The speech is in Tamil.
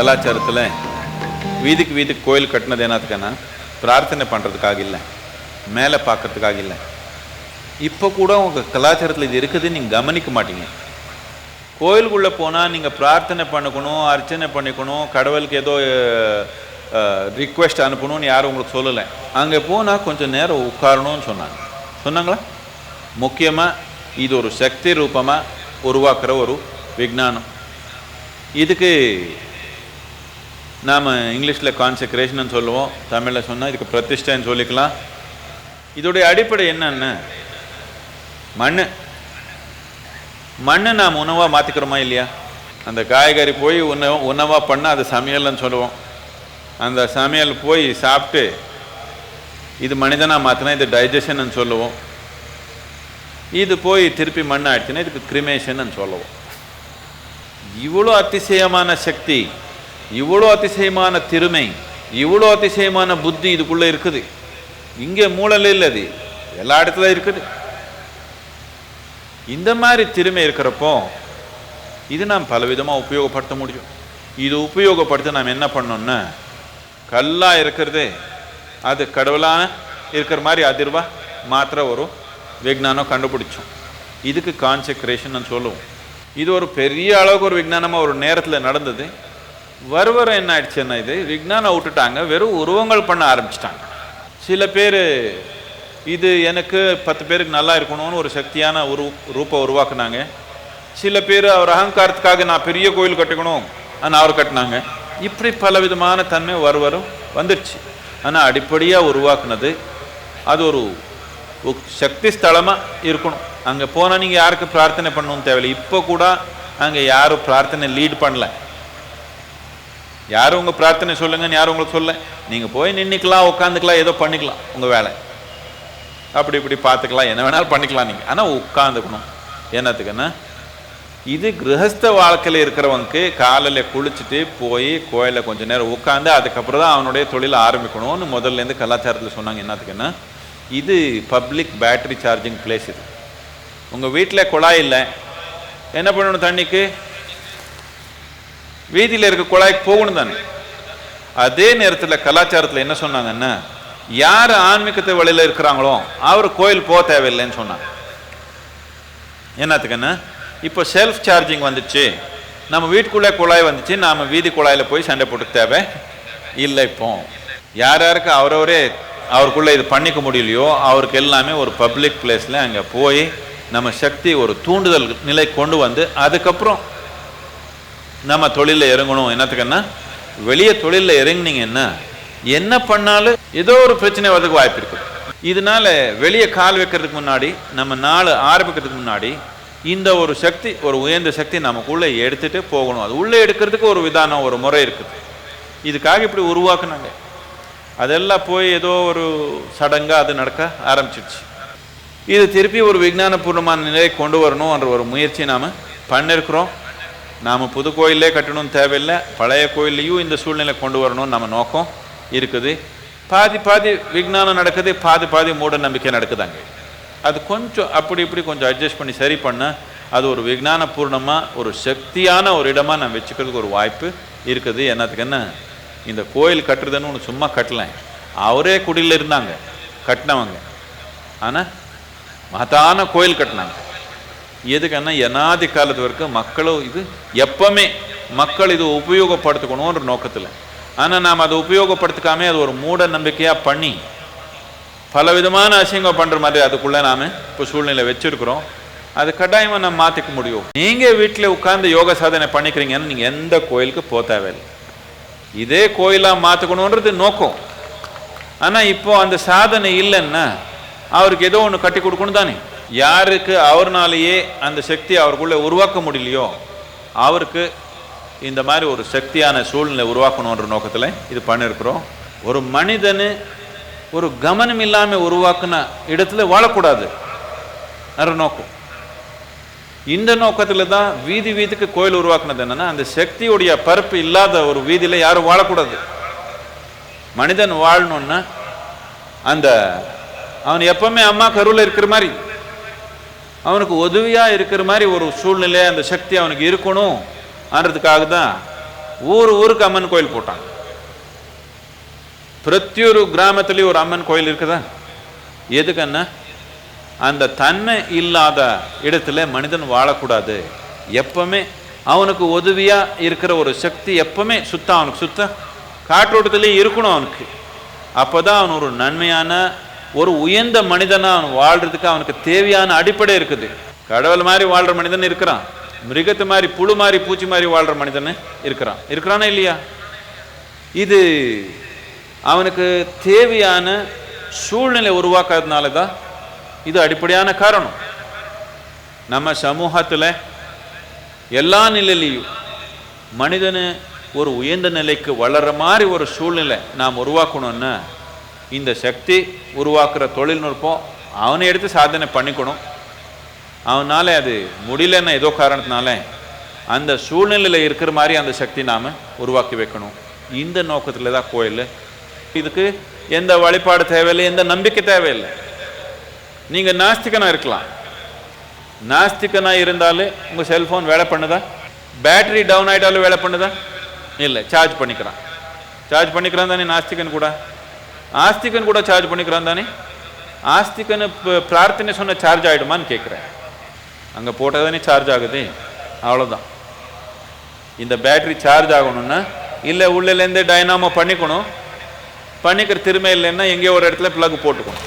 கலாச்சாரத்தில் வீதிக்கு வீதிக்கு கோயில் கட்டினது என்னத்துக்குன்னா பிரார்த்தனை பண்ணுறதுக்காக இல்லை மேலே பார்க்கறதுக்காக இல்லை. இப்போ கூட உங்கள் கலாச்சாரத்தில் இது இருக்குதுன்னு நீங்கள் கவனிக்க மாட்டீங்க. கோயிலுக்குள்ளே போனால் நீங்கள் பிரார்த்தனை பண்ணிக்கணும் அர்ச்சனை பண்ணிக்கணும் கடவுளுக்கு ஏதோ ரிக்வெஸ்ட் அனுப்பணும்னு யாரும் உங்களுக்கு சொல்லலை. அங்கே போனால் கொஞ்சம் நேரம் உட்காரணும்னு சொன்னாங்க. சொன்னாங்களா? முக்கியமாக இது ஒரு சக்தி ரூபமாக உருவாக்குற ஒரு விஞ்ஞானம் இதுக்கு நாம் இங்கிலீஷில் கான்செக்ரேஷன் சொல்லுவோம். தமிழில் சொன்னால் இதுக்கு பிரதிஷ்டைன்னு சொல்லிக்கலாம். இதோடைய அடிப்படை என்னென்ன? மண் மண்ணை நாம் உணவாக மாற்றிக்கிறோமா இல்லையா? அந்த காய்கறி போய் உணவு உணவாக பண்ணால் அது சமையல்னு சொல்லுவோம். அந்த சமையல் போய் சாப்பிட்டு இது மனிதனாக மாற்றினா இது டைஜஷன் சொல்லுவோம். இது போய் திருப்பி மண் ஆயிடுச்சுன்னா இதுக்கு கிரிமேஷன் சொல்லுவோம். இவ்வளோ அதிசயமான சக்தி. இவ்வளோ அதிசயமான திறமை இவ்வளோ அதிசயமான புத்தி இதுக்குள்ளே இருக்குது. இங்கே மூளையில் இல்லை அது. எல்லா இடத்துல இருக்குது. இந்த மாதிரி திறமை இருக்கிறப்போ இது நாம் பலவிதமாக உபயோகப்படுத்த முடியும். இது உபயோகப்படுத்த நாம் என்ன பண்ணோம்னா கல்லாக இருக்கிறது அது கடவுளான இருக்கிற மாதிரி அதிர்வா மாத்திர ஒரு விஞ்ஞானம் கண்டுபிடிச்சோம். இதுக்கு கான்செக்ரேஷன் சொல்லுவோம். இது ஒரு பெரிய அளவுக்கு ஒரு விஞ்ஞானமாக ஒரு நேரத்தில் நடந்தது. வர வர என்ன ஆயிடுச்சுன்னா இது? விஞ்ஞானம் விட்டுட்டாங்க. வெறும் உருவங்கள் பண்ண ஆரம்பிச்சிட்டாங்க. சில பேர் இது எனக்கு பத்து பேருக்கு நல்லா இருக்கணும்னு ஒரு சக்தியான உரு ரூபம் உருவாக்குனாங்க. சில பேர் அவர் அகங்காரத்துக்காக நான் பெரிய கோயில் கட்டிக்கணும் ஆனால் அவர் கட்டினாங்க. இப்படி பல விதமான தன்மை வருவரும் வரும் வந்துடுச்சு. ஆனால் அடிப்படையாக உருவாக்குனது அது ஒரு சக்தி ஸ்தலமாக இருக்கணும். அங்கே போனால் நீங்கள் யாருக்கு பிரார்த்தனை பண்ணணும்னு தேவையில்லை. இப்போ கூட அங்கே யாரும் பிரார்த்தனை லீட் பண்ணலை. யாரும் உங்கள் பிரார்த்தனை சொல்லுங்கன்னு யாரும் உங்களுக்கு சொல்ல? நீங்கள் போய் நின்றுக்கலாம் உட்காந்துக்கலாம் ஏதோ பண்ணிக்கலாம் உங்கள் வேலை. அப்படி இப்படி பார்த்துக்கலாம் என்ன வேணாலும் பண்ணிக்கலாம் நீங்கள் ஆனால் உட்காந்துக்கணும். என்னத்துக்குன்னா இது கிரகஸ்த வாழ்க்கையில் இருக்கிறவனுக்கு காலையில் குளிச்சுட்டு போய் கோயிலில் கொஞ்ச நேரம் உட்காந்து அதுக்கப்புறம் தான் அவனுடைய தொழிலை ஆரம்பிக்கணும்னு முதல்லேருந்து கலாச்சாரத்தில் சொன்னாங்க. என்னத்துக்குன்னா இது பப்ளிக் பேட்டரி சார்ஜிங் பிளேஸ் இது. உங்கள் வீட்டில் குழாய் இல்லை. என்ன பண்ணணும் தண்ணிக்கு? வீதியில் இருக்க குழாய்க்கு போகணும் தானே. அதே நேரத்தில் கலாச்சாரத்தில் என்ன சொன்னாங்கன்னா யார் ஆன்மீகத்தை வழியில் இருக்கிறாங்களோ அவர் கோயில் போக தேவையில்லைன்னு சொன்னாங்க. என்னத்துக்குன்னா? இப்போ செல்ஃப் சார்ஜிங் வந்துச்சு. நம்ம வீட்டுக்குள்ளே குழாய் வந்துச்சு. நாம் வீதி குழாயில் போய் சண்டை போட்டு தேவை இல்லை இப்போ. யார் யாருக்கு அவரவரே அவருக்குள்ளே இது பண்ணிக்க முடியலையோ அவருக்கு எல்லாமே ஒரு பப்ளிக் பிளேஸில் அங்கே போய் நம்ம சக்தி ஒரு தூண்டுதல் நிலை கொண்டு வந்து அதுக்கப்புறம் நம்ம தொழிலில் இறங்கணும். என்னத்துக்குன்னா வெளியே தொழிலில் இறங்குனீங்கன்னா என்ன? பண்ணாலும் ஏதோ ஒரு பிரச்சனை வரதுக்கு வாய்ப்பு இருக்குது இதனால வெளியே கால் வைக்கிறதுக்கு முன்னாடி நம்ம நாள் ஆரம்பிக்கிறதுக்கு முன்னாடி இந்த ஒரு சக்தி ஒரு உயர்ந்த சக்தி நமக்குள்ளே எடுத்துட்டு போகணும். அது உள்ளே எடுக்கிறதுக்கு ஒரு விதானம் ஒரு முறை இருக்குது இதுக்காக இப்படி உருவாக்குனாங்க. அதெல்லாம் போய் ஏதோ ஒரு சடங்காக அது நடக்க ஆரம்பிச்சிடுச்சு இது திருப்பி ஒரு விஜானபூர்ணமான நிலையை கொண்டு வரணும்ன்ற ஒரு முயற்சி நாம் பண்ணியிருக்கிறோம் நாம் புது கோயிலே கட்டணும்னு தேவையில்லை பழைய கோயில்லையும் இந்த சூழ்நிலை கொண்டு வரணும்னு நம்ம நோக்கம் இருக்குது. பாதி பாதி விஞ்ஞானம் நடக்குது பாதி பாதி மூட நம்பிக்கை நடக்குதாங்க. அது கொஞ்சம் அப்படி இப்படி கொஞ்சம் அட்ஜஸ்ட் பண்ணி சரி பண்ண அது ஒரு விஜானபூர்ணமாக ஒரு சக்தியான ஒரு இடமாக நான் வச்சுக்கிறதுக்கு ஒரு வாய்ப்பு இருக்குது. என்னத்துக்கு என்ன? இந்த கோயில் கட்டுறதுன்னு ஒன்று சும்மா கட்டல. அவரே குடியில் இருந்தாங்க கட்டினவங்க. ஆனால் மகத்தான கோயில் கட்டினாங்க. எதுக்குன்னா எனாதி காலத்து வரைக்கும் மக்களும் இது எப்பவுமே மக்கள் இது உபயோகப்படுத்திக்கணும்ன்ற நோக்கத்தில். ஆனால் நாம் அதை உபயோகப்படுத்திக்காமே அது ஒரு மூட நம்பிக்கையாக பண்ணி பல விதமான அசிங்கம் பண்ணுற மாதிரி அதுக்குள்ளே நாம் இப்போ சூழ்நிலை வச்சுருக்குறோம். அது கட்டாயமாக நம்ம மாற்றிக்க முடியும். நீங்கள் வீட்டில் உட்காந்து யோக சாதனை பண்ணிக்கிறீங்கன்னு நீங்கள் எந்த கோயிலுக்கு போக தேவையில்லை. இதே கோயிலாக மாற்றிக்கணுன்றது நோக்கம். ஆனால் இப்போது அந்த சாதனை இல்லைன்னா அவருக்கு ஏதோ ஒன்று கட்டி கொடுக்கணும் தானே. யாருக்கு அவர்னாலேயே அந்த சக்தி அவருக்குள்ளே உருவாக்க முடியலையோ அவருக்கு இந்த மாதிரி ஒரு சக்தியான சூழ்நிலை உருவாக்கணுன்ற நோக்கத்தில் இது பண்ணியிருக்கிறோம் ஒரு மனிதனு ஒரு கவனம் இல்லாமல் உருவாக்குன இடத்துல வாழக்கூடாது. அது நோக்கம். இந்த நோக்கத்தில் தான் வீதி வீதிக்கு கோயில் உருவாக்குனது என்னன்னா அந்த சக்தியுடைய பரப்பு இல்லாத ஒரு வீதியில் யாரும் வாழக்கூடாது. மனிதன் வாழணும்னா அந்த அவன் எப்பவுமே அம்மா கருவில் இருக்கிற மாதிரி அவனுக்கு உதவியாக இருக்கிற மாதிரி ஒரு சூழ்நிலை அந்த சக்தி அவனுக்கு இருக்கணும் ஆன்றதுக்காக தான் ஊர் ஊருக்கு அம்மன் கோயில் போட்டாங்க. பிரத்தியொரு கிராமத்துலேயும் ஒரு அம்மன் கோயில் இருக்குதா? எதுக்குன்னா அந்த தன்மை இல்லாத இடத்துல மனிதன் வாழக்கூடாது. எப்பவுமே அவனுக்கு உதவியா இருக்கிற ஒரு சக்தி எப்பவுமே சுத்தம் அவனுக்கு சுத்தம். காற்றோட்டத்துலேயே இருக்கணும் அவனுக்கு. அப்பதான் அவன் ஒரு நன்மையான ஒரு உயர்ந்த மனிதனா அவன் வாழ்றதுக்கு அவனுக்கு தேவையான அடிப்படை இருக்குது. கடவுள் மாதிரி வாழ்ற மனிதன் இருக்கிறான். மிருகத்து மாதிரி புழு மாதிரி பூச்சி மாதிரி வாழ்ற மனிதன் இருக்கிறான். இருக்கிறானா இல்லையா? இது அவனுக்கு தேவையான சூழ்நிலை உருவாக்குறதுனால தான் இது அடிப்படையான காரணம். நம்ம சமூகத்தில் எல்லா நிலையிலையும் மனிதனு ஒரு உயர்ந்த நிலைக்கு வளர்ற மாதிரி ஒரு சூழ்நிலை நாம் உருவாக்கணும்னா இந்த சக்தி உருவாக்குற தொழில்நுட்பம் அவனை எடுத்து சாதனை பண்ணிக்கணும். அவனால் அது முடியலன்னு ஏதோ காரணத்தினால அந்த சூழ்நிலையில் இருக்கிற மாதிரி அந்த சக்தி நாம் உருவாக்கி வைக்கணும். இந்த நோக்கத்தில் தான் கோயில். இதுக்கு எந்த வழிபாடு தேவையில்லை எந்த நம்பிக்கை தேவையில்லை. நீங்கள் நாஸ்திகனாக இருக்கலாம். நாஸ்திகனாக இருந்தாலே உங்கள் செல்ஃபோன் வேலை பண்ணுதா? பேட்டரி டவுன் ஆகிட்டாலும் வேலை பண்ணுதா? இல்லை சார்ஜ் பண்ணிக்கிறான். சார்ஜ் பண்ணிக்கிறான் தானே நாஸ்திகன் கூட? ஆஸ்திகன் கூட சார்ஜ் பண்ணிக்கிறான் தானே? ஆஸ்திகன் பிரார்த்தனை சொன்ன சார்ஜ் ஆகிடுமான்னு கேட்குறேன் அங்கே போட்டால் தானே சார்ஜ் ஆகுது? அவ்வளோதான் இந்த பேட்டரி சார்ஜ் ஆகணும்னா இல்லை உள்ளேருந்து டைனாமோ பண்ணிக்கணும். பண்ணிக்கிற திறமை இல்லைன்னா எங்கேயோ ஒரு இடத்துல ப்ளக் போட்டுக்கணும்.